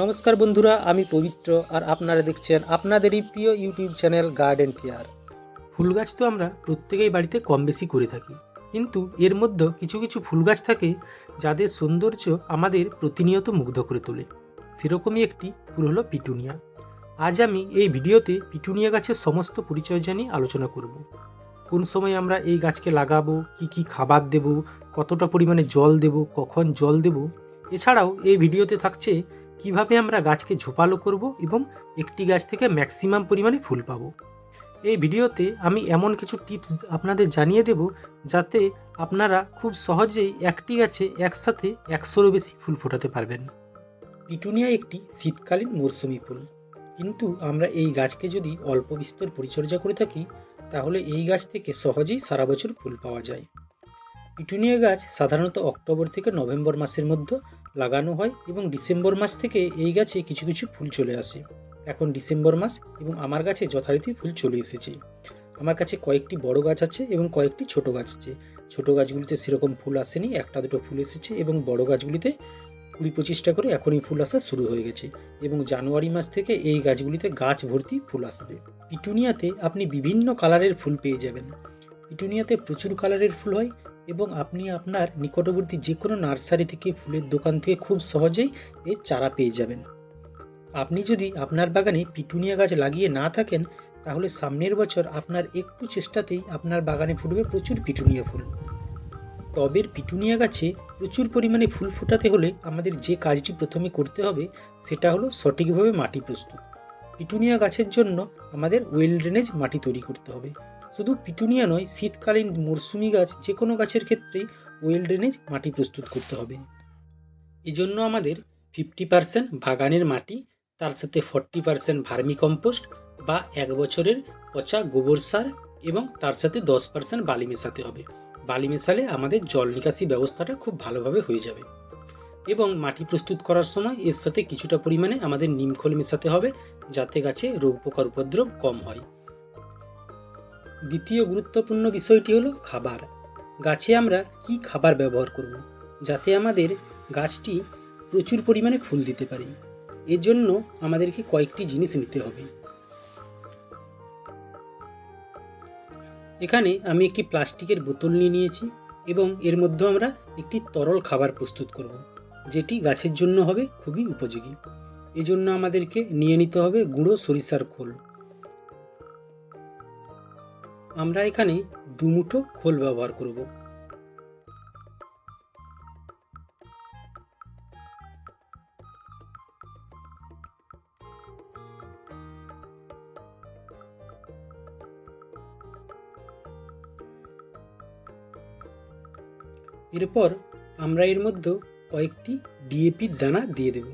নমস্কার বন্ধুরা, আমি পবিত্র আর আপনারা দেখছেন আপনাদেরই প্রিয় ইউটিউব চ্যানেল গার্ডেন কেয়ার ফুল গাছ তো আমরা প্রত্যেকেই বাড়িতে কম বেশি করে থাকি, কিন্তু এর মধ্যে কিছু কিছু ফুল গাছ থাকে যাদের সৌন্দর্য আমাদের প্রতিনিয়ত মুগ্ধ করে তোলে। সেরকমই একটি ফুল হলো পিটুনিয়া। আজ আমি এই ভিডিওতে পিটুনিয়া গাছের সমস্ত পরিচর্যা নিয়ে আলোচনা করব। কোন সময় আমরা এই গাছকে লাগাবো, কি কি খাবার দেব, কতটা পরিমাণে জল দেব, কখন জল দেব, এছাড়াও এই ভিডিওতে থাকছে কীভাবে আমরা গাছকে ঝোপালো করব এবং একটি গাছ থেকে ম্যাক্সিমাম পরিমাণে ফুল পাবো? এই ভিডিওতে আমি এমন কিছু টিপস আপনাদের জানিয়ে দেব যাতে আপনারা খুব সহজেই একটি গাছে একসাথে একশোরও বেশি ফুল ফোটাতে পারবেন। পিটুনিয়া একটি শীতকালীন মরশুমি ফুল। কিন্তু আমরা এই গাছকে যদি অল্প বিস্তর পরিচর্যা করে থাকি, তাহলে এই গাছ থেকে সহজেই সারা বছর ফুল পাওয়া যায়। পিটুনিয়া গাছ সাধারণত অক্টোবর থেকে নভেম্বর মাসের মধ্যে লাগানো হয় এবং ডিসেম্বর মাস থেকে এই গাছে কিছু কিছু ফুল চলে আসে। এখন ডিসেম্বর মাস এবং আমার গাছে যথারীতি ফুল চলে এসেছে। আমার কাছে কয়েকটি বড় গাছ আছে এবং কয়েকটি ছোট গাছ আছে। ছোট গাছগুলিতে সেরকম ফুল আসেনি, একটা দুটো ফুল এসেছে এবং বড় গাছগুলিতে কুড়ি পঁচিশটা করে এখনই ফুল আসা শুরু হয়ে গেছে এবং জানুয়ারি মাস থেকে এই গাছগুলিতে গাছ ভর্তি ফুল আসবে। পিটুনিয়াতে আপনি বিভিন্ন কালারের ফুল পেয়ে যাবেন। পিটুনিয়াতে প্রচুর কালারের ফুল হয় এবং আপনি আপনার নিকটবর্তী যে কোনো নার্সারি থেকে ফুলের দোকান থেকে খুব সহজেই এর চারা পেয়ে যাবেন। আপনি যদি আপনার বাগানে পিটুনিয়া গাছ লাগিয়ে না থাকেন, তাহলে সামনের বছর আপনার একটু চেষ্টাতেই আপনার বাগানে ফুটবে প্রচুর পিটুনিয়া ফুল। টবের পিটুনিয়া গাছে প্রচুর পরিমাণে ফুল ফোটাতে হলে আমাদের যে কাজটি প্রথমে করতে হবে, সেটা হলো সঠিকভাবে মাটি প্রস্তুত। পিটুনিয়া গাছের জন্য আমাদের ওয়েল ড্রেনেজ মাটি তৈরি করতে হবে। শুধু পিটুনিয়া নয়, শীতকালীন মরশুমি গাছ যে কোনো গাছের ক্ষেত্রেই ওয়েল ড্রেনেজ মাটি প্রস্তুত করতে হবে। এজন্য আমাদের ফিফটি পার্সেন্ট বাগানের মাটি, তার সাথে ফর্টি পার্সেন্ট ভার্মি কম্পোস্ট বা এক বছরের পচা গোবর সার এবং তার সাথে দশ পার্সেন্ট বালি মেশাতে হবে। বালি মেশালে আমাদের জল নিকাশি ব্যবস্থাটা খুব ভালোভাবে হয়ে যাবে। এবং মাটি প্রস্তুত করার সময় এর সাথে কিছুটা পরিমাণে আমাদের নিমখোল মেশাতে হবে, যাতে গাছে রোগ পোকার উপদ্রব কম হয়। দ্বিতীয় গুরুত্বপূর্ণ বিষয়টি হলো খাবার। গাছে আমরা কি খাবার ব্যবহার করব, যাতে আমাদের গাছটি প্রচুর পরিমাণে ফুল দিতে পারে? এর জন্য আমাদেরকে কয়েকটি জিনিস নিতে হবে। এখানে আমি একটি প্লাস্টিকের বোতল নিয়ে নিয়েছি এবং এর মধ্যে আমরা একটি তরল খাবার প্রস্তুত করব, যেটি গাছের জন্য হবে খুবই উপযোগী। এজন্য আমাদেরকে নিয়ে নিতে হবে গুঁড়ো সরিষার খোল। আমরা এখানে দুমুঠো খোল ব্যবহার করব। এরপর আমরা এর মধ্যে কয়েকটি ডিএপির দানা দিয়ে দেব।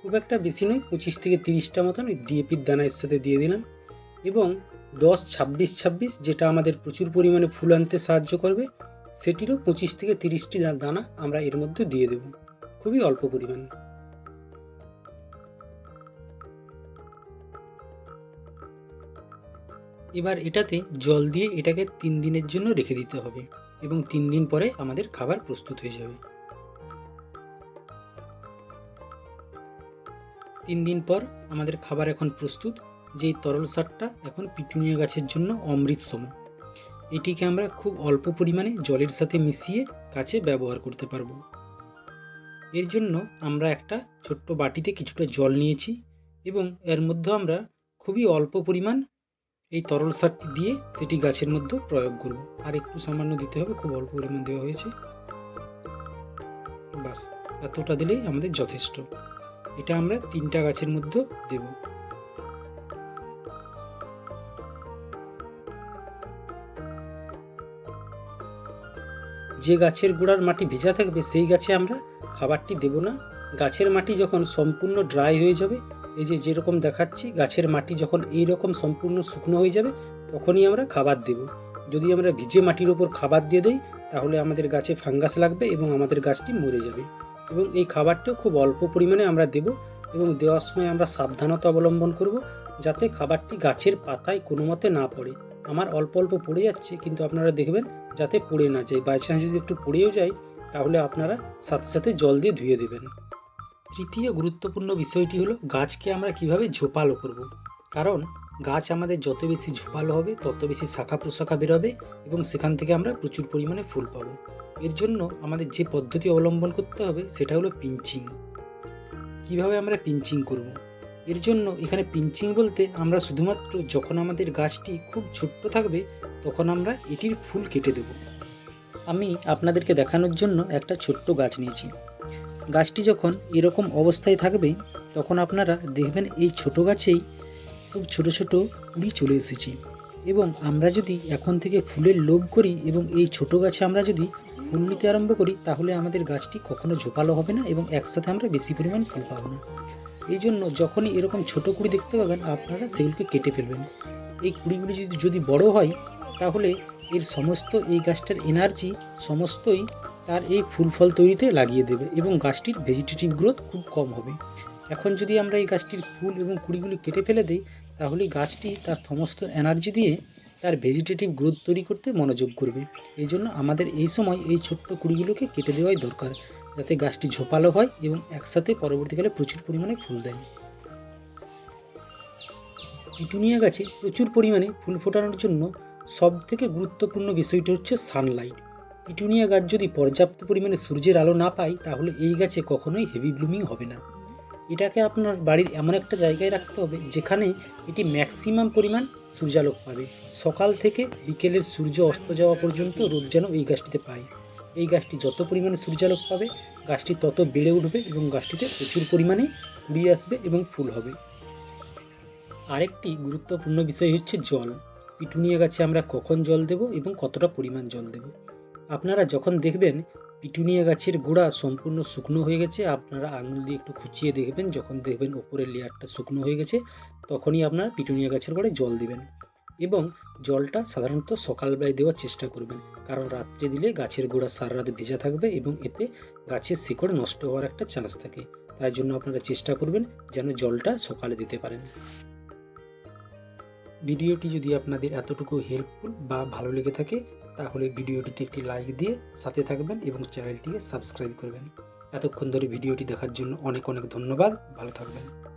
খুব একটা বেশি নয়, পঁচিশ থেকে তিরিশটা মতন ডিএপির দানা এর সাথে দিয়ে দিলাম। এবং দশ ছাব্বিশ ছাব্বিশ যেটা আমাদের প্রচুর পরিমাণে ফুল আনতে সাহায্য করবে, সেটিরও পঁচিশ থেকে তিরিশটি দানা আমরা এর মধ্যে দিয়ে দেব। খুবই অল্প পরিমাণ। এবার এটাতে জল দিয়ে এটাকে তিন দিনের জন্য রেখে দিতে হবে এবং তিন দিন পরে আমাদের খাবার প্রস্তুত হয়ে যাবে। তিন দিন পর আমাদের খাবার এখন প্রস্তুত। যেই তরল সারটা এখন পিটুনিয়া গাছের জন্য অমৃত সম এটিকে আমরা খুব অল্প পরিমাণে জলের সাথে মিশিয়ে গাছে ব্যবহার করতে পারব। এর জন্য আমরা একটা ছোট্ট বাটিতে কিছুটা জল নিয়েছি এবং এর মধ্যে আমরা খুবই অল্প পরিমাণ এই তরল সারটি দিয়ে সেটি গাছের মধ্যে প্রয়োগ করব। আর একটু সামান্য দিতে হবে, খুব অল্প পরিমাণ দেওয়া হয়েছে। বাস, এতটা দিলেই আমাদের যথেষ্ট। এটা আমরা তিনটা গাছের মধ্যে দেব। যে গাছের গোড়ার মাটি ভেজা থাকবে, সেই গাছে আমরা খাবারটি দেব না। গাছের মাটি যখন সম্পূর্ণ ড্রাই হয়ে যাবে, এই যে যেরকম দেখাচ্ছি, গাছের মাটি যখন এই রকম সম্পূর্ণ শুকনো হয়ে যাবে, তখনই আমরা খাবার দেব। যদি আমরা ভিজে মাটির ওপর খাবার দিয়ে দিই, তাহলে আমাদের গাছে ফাঙ্গাস লাগবে এবং আমাদের গাছটি মরে যাবে। এবং এই খাবারটাও খুব অল্প পরিমাণে আমরা দেব এবং দেওয়ার সময় আমরা সাবধানতা অবলম্বন করব, যাতে খাবারটি গাছের পাতায় কোনো মতে না পড়ে। আমার অল্প অল্প পড়ে যাচ্ছে, কিন্তু আপনারা দেখবেন যাতে পড়ে না যায় বাই চান্স যদি একটু পড়েও যায় তাহলে আপনারা সাথে সাথে জল দিয়ে ধুয়ে দেবেন তৃতীয় গুরুত্বপূর্ণ বিষয়টি হলো গাছকে আমরা কীভাবে ঝোপালো করব। কারণ গাছ আমাদের যত বেশি ঝোপালো হবে, তত বেশি শাখা প্রশাখা বেরোবে এবং সেখান থেকে আমরা প্রচুর পরিমাণে ফুল পাবো এর জন্য আমাদের যে পদ্ধতি অবলম্বন করতে হবে, সেটা হলো পিঞ্চিং কীভাবে আমরা পিঞ্চিং করব। এর জন্য এখানে পিঞ্চিং বলতে আমরা শুধুমাত্র যখন আমাদের গাছটি খুব ছোট্ট থাকবে, তখন আমরা এটির ফুল কেটে দেব। আমি আপনাদেরকে দেখানোর জন্য একটা ছোট্ট গাছ নিয়েছি। গাছটি যখন এরকম অবস্থায় থাকবে, তখন আপনারা দেখবেন এই ছোট গাছেই খুব ছোট ছোট কুড়ি চলে এসেছে। এবং আমরা যদি এখন থেকে ফুলের লোভ করি এবং এই ছোট গাছে আমরা যদি ফুল নিতে আরম্ভ করি, তাহলে আমাদের গাছটি কখনো ঝোপালো হবে না এবং একসাথে আমরা বেশি পরিমাণ ফুল পাবো না। এই জন্য যখনই এরকম ছোট কুড়ি দেখতে পাবেন, আপনারা সেগুলোকে কেটে ফেলবেন। এই কুড়িগুলি যদি যদি বড় হয়, তাহলে এর সমস্ত এই গাছটার এনার্জি সমস্তই তার এই ফুল ফল তৈরিতে লাগিয়ে দেবে এবং গাছটির ভেজিটেটিভ গ্রোথ খুব কম হবে। এখন যদি আমরা এই গাছটির ফুল এবং কুড়িগুলি কেটে ফেলে দিই, তাহলে গাছটি তার সমস্ত এনার্জি দিয়ে তার ভেজিটেটিভ গ্রোথ তৈরি করতে মনোযোগ করবে। এই জন্য আমাদের এই সময় এই ছোট্ট কুড়িগুলোকে কেটে দেওয়াই দরকার। যাতে গাছটি ঝোপালো হয় এবং একসাথে পরবর্তীকালে প্রচুর পরিমাণে ফুল দেয়। পিটুনিয়া গাছে প্রচুর পরিমাণে ফুল ফোটানোর জন্য সব থেকে গুরুত্বপূর্ণ বিষয়টি হচ্ছে সানলাইট পিটুনিয়া গাছ যদি পর্যাপ্ত পরিমাণে সূর্যের আলো না পায়, তাহলে এই গাছে কখনোই হেভি ব্লুমিং হবে না। এটাকে আপনার বাড়ির এমন একটা জায়গায় রাখতে হবে, যেখানে এটি ম্যাক্সিমাম পরিমাণ সূর্যালোক পাবে। সকাল থেকে বিকেলের সূর্য অস্ত যাওয়া পর্যন্ত রোদ যেন এই গাছটিতে পায়। এই গাছটি যত পরিমাণে সূর্যালোক পাবে, গাছটি তত বেড়ে উঠবে এবং গাছটিতে প্রচুর পরিমাণে কুড়ি আসবে এবং ফুল হবে। আরেকটি গুরুত্বপূর্ণ বিষয় হচ্ছে জল। পিটুনিয়া গাছে আমরা কখন জল দেব এবং কতটা পরিমাণ জল দেব? আপনারা যখন দেখবেন পিটুনিয়া গাছের গোড়া সম্পূর্ণ শুকনো হয়ে গেছে, আপনারা আঙুল দিয়ে একটু খুঁচিয়ে দেখবেন, যখন দেখবেন ওপরের লেয়ারটা শুকনো হয়ে গেছে, তখনই আপনার পিটুনিয়া গাছের গোড়ায় জল দিবেন। এবং জলটা সাধারণত সকালবেলায় দেওয়ার চেষ্টা করবেন। কারণ রাত্রে দিলে গাছের গোড়া সারা রাত ভেজা থাকবে এবং এতে গাছের শিকড় নষ্ট হওয়ার একটা চান্স থাকে। তাই জন্য আপনারা চেষ্টা করবেন যেন জলটা সকালে দিতে পারেন। ভিডিওটি যদি আপনাদের এতটুকু হেল্পফুল বা ভালো লেগে থাকে, তাহলে ভিডিওটিতে একটি লাইক দিয়ে সাথে থাকবেন এবং চ্যানেলটিকে সাবস্ক্রাইব করবেন। এতক্ষণ ধরে ভিডিওটি দেখার জন্য অনেক অনেক ধন্যবাদ। ভালো থাকবেন।